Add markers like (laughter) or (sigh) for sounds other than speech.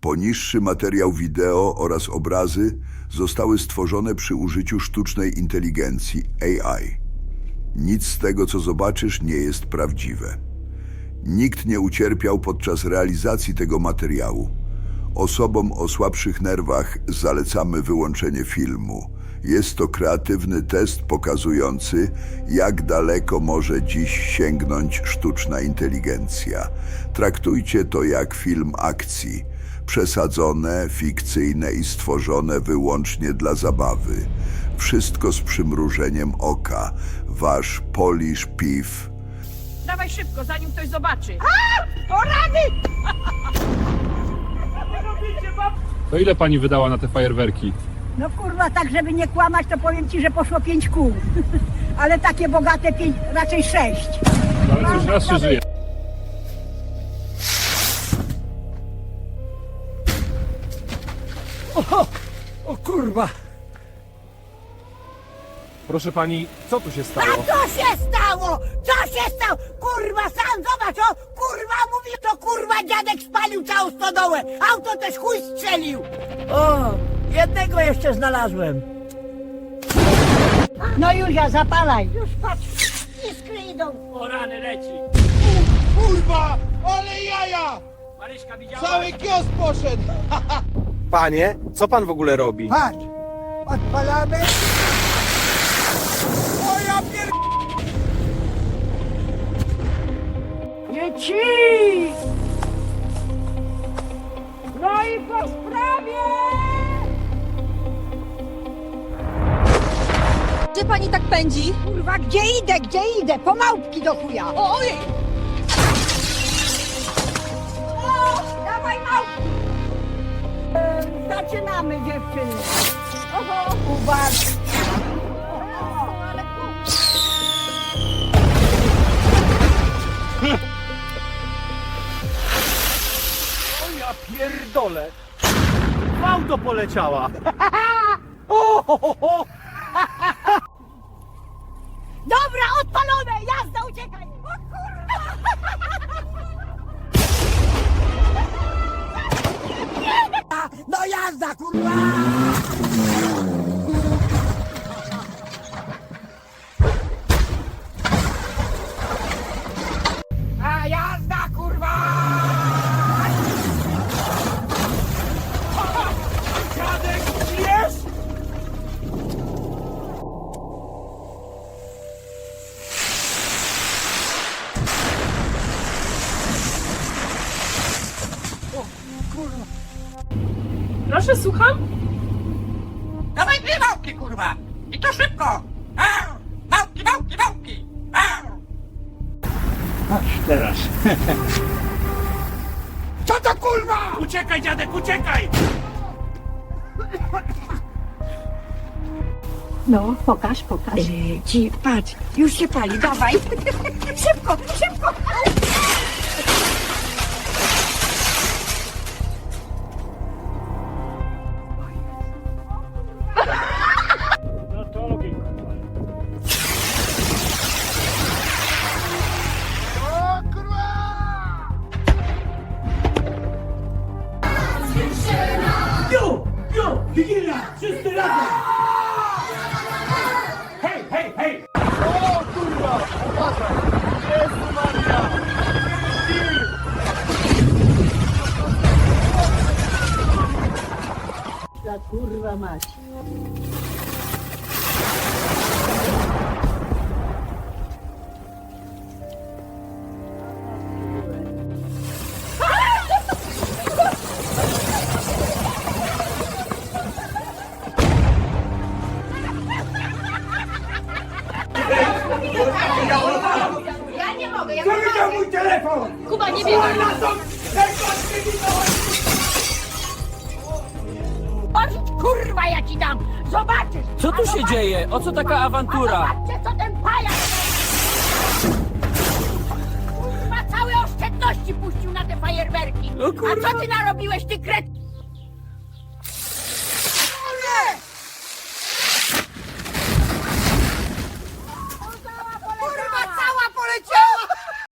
Poniższy materiał wideo oraz obrazy zostały stworzone przy użyciu sztucznej inteligencji AI. Nic z tego, co zobaczysz, nie jest prawdziwe. Nikt nie ucierpiał podczas realizacji tego materiału. Osobom o słabszych nerwach zalecamy wyłączenie filmu. Jest to kreatywny test pokazujący, jak daleko może dziś sięgnąć sztuczna inteligencja. Traktujcie to jak film akcji. Przesadzone, fikcyjne i stworzone wyłącznie dla zabawy. Wszystko z przymrużeniem oka. Wasz Polish Piw. Dawaj szybko, zanim ktoś zobaczy. O rany! To ile pani wydała na te fajerwerki? No kurwa, tak żeby nie kłamać, to powiem ci, że poszło pięć kół. (laughs) Ale takie bogate pięć, raczej sześć. Ale coś raz się żyje. Kurwa! Proszę pani, co tu się A stało? co się stało? Co się stało? Kurwa, sam zobacz, o! Kurwa, mówi to kurwa, dziadek spalił całą stodołę. Auto też chuj strzelił. O, jednego jeszcze znalazłem. No Józia, zapalaj. Już patrz, iskry idą. O rany leci. Kurwa! Ale jaja! Maryśka widziała? Cały kiosk poszedł! (laughs) Panie, co pan w ogóle robi? Patrz! Odpalamy! O ja pier... Dzieci! No i po sprawie! Gdzie pani tak pędzi? Kurwa, gdzie idę, gdzie idę? Po małpki do chuja. Ojej! O, dawaj małpki! Zaczynamy dziewczyny. Oho, uwaga. O, ja pierdolę! Auto poleciała! (laughs) O, ho, ho, No jazda, Proszę, słucham? Dawaj dwie małpki, kurwa! I to szybko! Au! Małpki, małpki, małpki! Au! (laughs) Co to kurwa? Uciekaj, dziadek, uciekaj! No, pokaż, pokaż. ci, patrz, już się pali, dawaj. (laughs) szybko, szybko. Wszyscy razem! Hej, hej, hej! O kurwa! Uważaj! Jezu Maria! Ta kurwa mać. Mój telefon! Kuba, nie biegaj! Powiedz, kurwa, ja ci dam. Zobaczysz. Co tu się dzieje? O co taka awantura? A zobaczcie, co ten pajac. Kurwa, całe oszczędności puścił na te fajerwerki. O kurwa. A co ty narobiłeś, ty kretki?